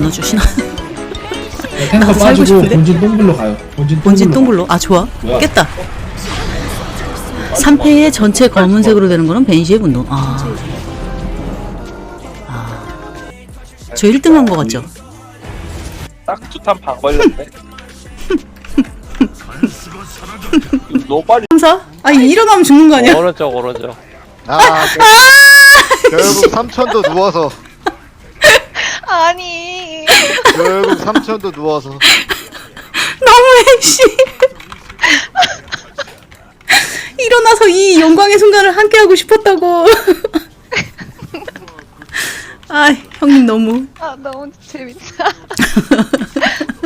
안 넣어주시나? 네, 탱커 나도 살고 빠지고 싶은데? 본진 동굴로 가요. 본진 본진 동굴로. 동굴로. 아 좋아. 뭐야? 깼다. 3패의 전체 검은색으로 되는 거는 벤시의 분노. 아. 아. 저 1등 한 거 같죠? 딱 투탄 방 걸렸네. 너무 빨리 감사? 아 일어나면 죽는 거 아니야? 오른쪽 오른쪽. 아, 결국 삼천도 누워서 아니 결국 삼천도 누워서 너무해 씨. 일어나서 이 영광의 순간을 함께 하고 싶었다고. 아 형님 너무. 아 너무 재밌다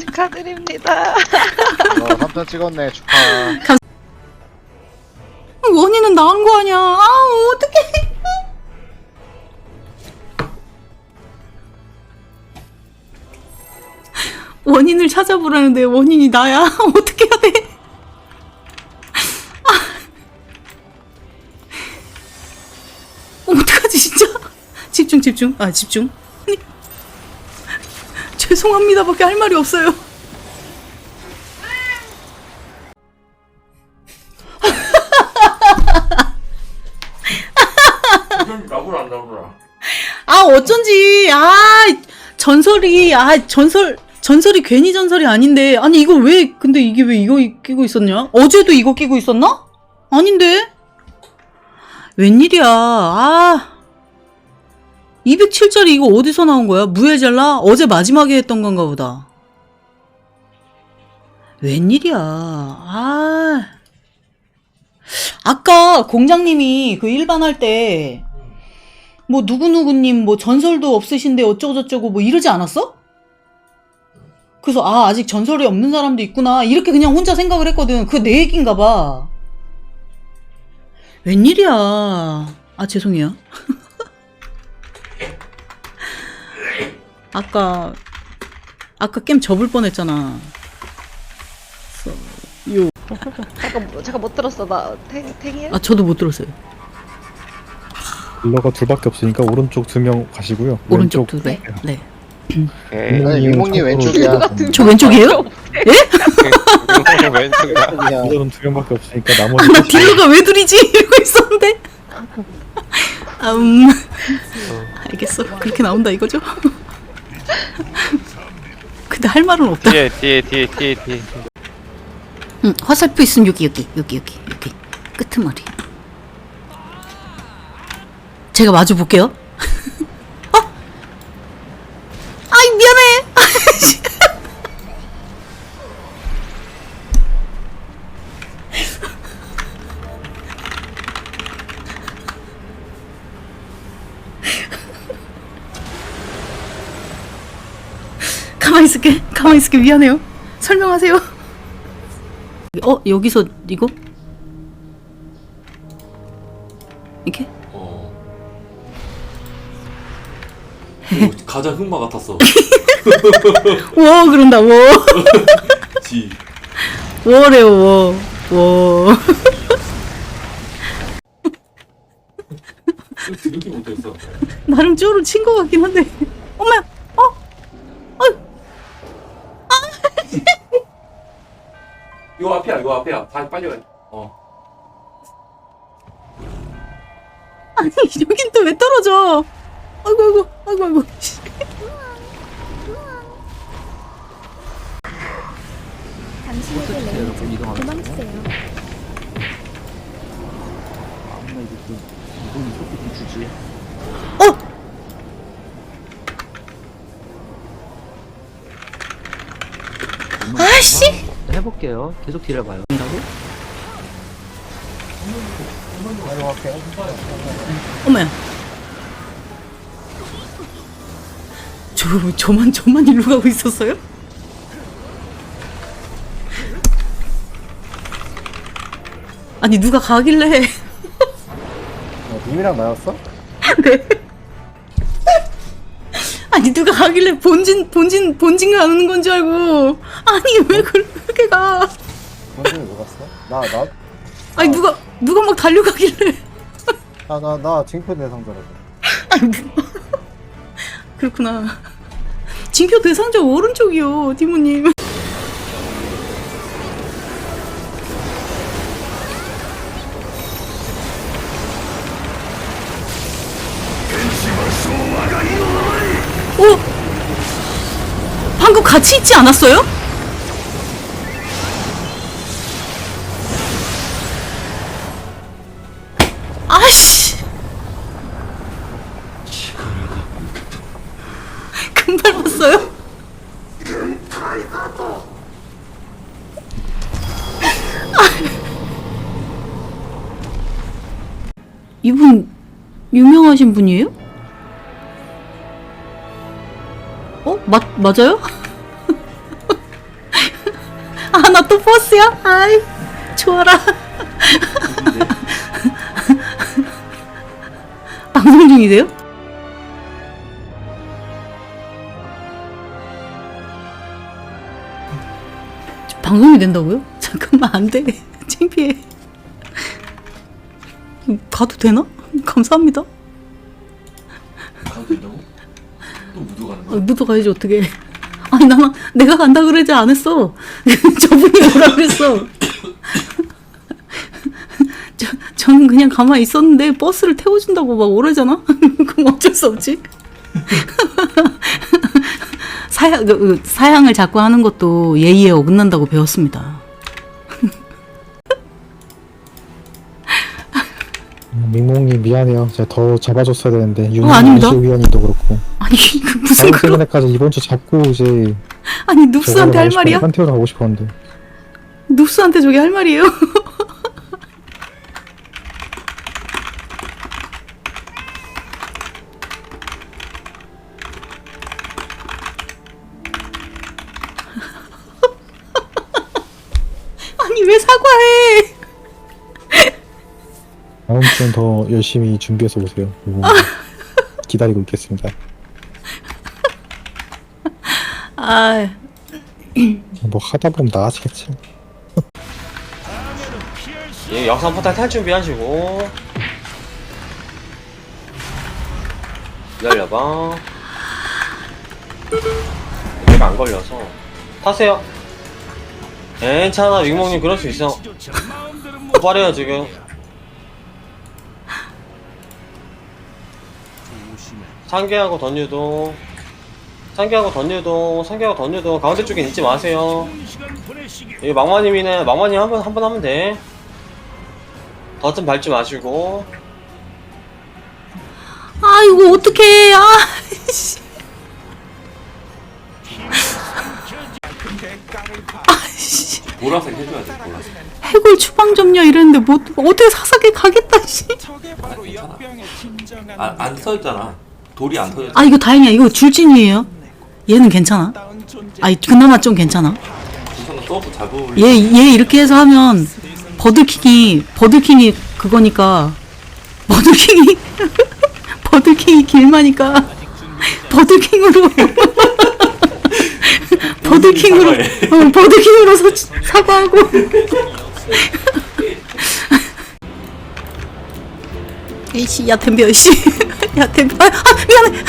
축하드립니다 어, 삼천 찍었네 축하 원인은 나은 거 아니야. 아 어떡해. 원인을 찾아보라는데 원인이 나야. 어떻게 해야 돼? 아. 어떡하지 진짜? 집중 집중. 아 집중. 아니, 죄송합니다 밖에 할 말이 없어요. 나보라 안 나보라. 아 어쩐지 아 전설이 아 전설 전설이 괜히 전설이 아닌데 아니 이거 왜 근데 이게 왜 이거 끼고 있었냐? 어제도 이거 끼고 있었나? 아닌데? 웬일이야. 아. 207짜리 이거 어디서 나온 거야? 무해잘라? 어제 마지막에 했던 건가 보다. 웬일이야. 아. 아까 공장님이 그 일반할 때 뭐 누구누구님 뭐 전설도 없으신데 어쩌고저쩌고 뭐 이러지 않았어? 그래서 아 아직 전설이 없는 사람도 있구나. 이렇게 그냥 혼자 생각을 했거든. 그게 내 얘기인가 봐. 웬일이야? 아 죄송해요. 아까 아까 게임 접을 뻔했잖아. 잠깐 뭐- 잠깐 못 들었어. 나 탱, 탱이야? 아 저도 못 들었어요. 딜러가 둘밖에 없으니까 오른쪽 두 명 가시고요. 오른쪽 왼쪽 두 배 네. 아니 유목님 왼쪽이야 저 왼쪽이에요? 왼쪽이야. 그냥 딜러는 두 명밖에 없으니까 아, 나머지 나 딜러가 왜 둘이지? 이러고 있었는데. 아, 음. 알겠어. 그렇게 나온다 이거죠? 근데 할 말은 없다. 뒤에 뒤에 뒤에 뒤에 뒤에. 응, 화살표 있으면 여기, 여기, 여기, 여기, 여기. 끄트머리. 제가 마주 볼게요. 가만히 있을게. 미안해요. 설명하세요. 어 여기서 이거 이렇게 어. 오, 가장 흑마 같았어. 워 그런다 워 지. 워래요 워워 들기 못했어. 나름 쪼로 친거 같긴 한데 엄마 앞이야, 이거 앞이야. 다 빨리 가. 어. 아니 여긴 또 왜 떨어져 아이고 아이고 아이고 아이고 씨. 어 아씨 해볼게요. 계속 딜해봐요. 어머야. 저, 저만, 저만 일로 가고 있었어요? 아니, 누가 가길래. 님이랑 나였어? 네. 아니, 누가 가길래 본진, 본진, 본진 가는 건 줄 알고. 아니, 왜 그렇게 가. 본진에 누가 갔어? 나나나나 아니, 누가, 누가 막 달려가길래. 나, 나, 나 징표 대상자라고 아니, 뭐. 그렇구나. 징표 대상자 오른쪽이요, 디모님. 같이 있지 않았어요? 아씨! 금발 봤어요? 이분 유명하신 분이에요? 어? 맞, 맞아요? 아, 나또 버스야? 아이, 좋아라. 방송 중이세요? 방송이 된다고요? 잠깐만, 안 돼. 창피해. 가도 되나? 감사합니다. 가도 된다고? 또 무도 가는 아, 거야? 묻어 가야지 어떻게? 아니 나 내가 간다 그러지 않았어. 저분이 오라 그랬어. 저 저는 그냥 가만히 있었는데 버스를 태워준다고 막 오래잖아. 그럼 어쩔 수 없지. 사양 그, 그, 사양을 자꾸 하는 것도 예의에 어긋난다고 배웠습니다. 음, 민몽이 미안해요. 제가 더 잡아줬어야 되는데 어, 아닙니다. 위원님도 그렇고. 아니 그 무슨 다음 그런 시간에까지 이번 주 잡고 이제 아니 눕스한테 할 말이야? 판테온 가고 싶었는데. 눕스한테 저게 할 말이에요? 아니 왜 사과해? 다음 주엔 더 열심히 준비해서 오세요. 그리고 기다리고 있겠습니다. 아 뭐 하다 보면 나아지겠지. 예, 역삼 포탈 탈 준비하시고. 기다려봐. 내가 안 걸려서. 타세요. 괜찮아 윙몽님 그럴 수 있어. 빠래요 지금. 상계하고 던유도 상계하고 던유도 상계하고 던유도 가운데 쪽에 있지 마세요. 여기 망마님이네 망마님 한 번 한 번 하면 돼. 버튼 밟지 마시고. 아 이거 어떡해. 아. 씨. 아씨 보라색 해줘야 돼 보라색. 해골 추방 점녀 이랬는데 뭐 어떻게 사사게 가겠다 씨. 아, 안 터졌잖아. 돌이 안 터졌잖아 아. 이거 다행이야. 이거 줄진이에요 얘는 괜찮아? 아니 그나마 좀 괜찮아. 얘 얘 이렇게 해서 하면 버들킹이 버들킹이 그거니까. 버들킹이? 버들킹이 길마니까. 버들킹으로. 버들킹으로. 어, 버들킹으로 사, 사과하고. 에이씨 야 덤벼 씨. 야 아, 아 미안해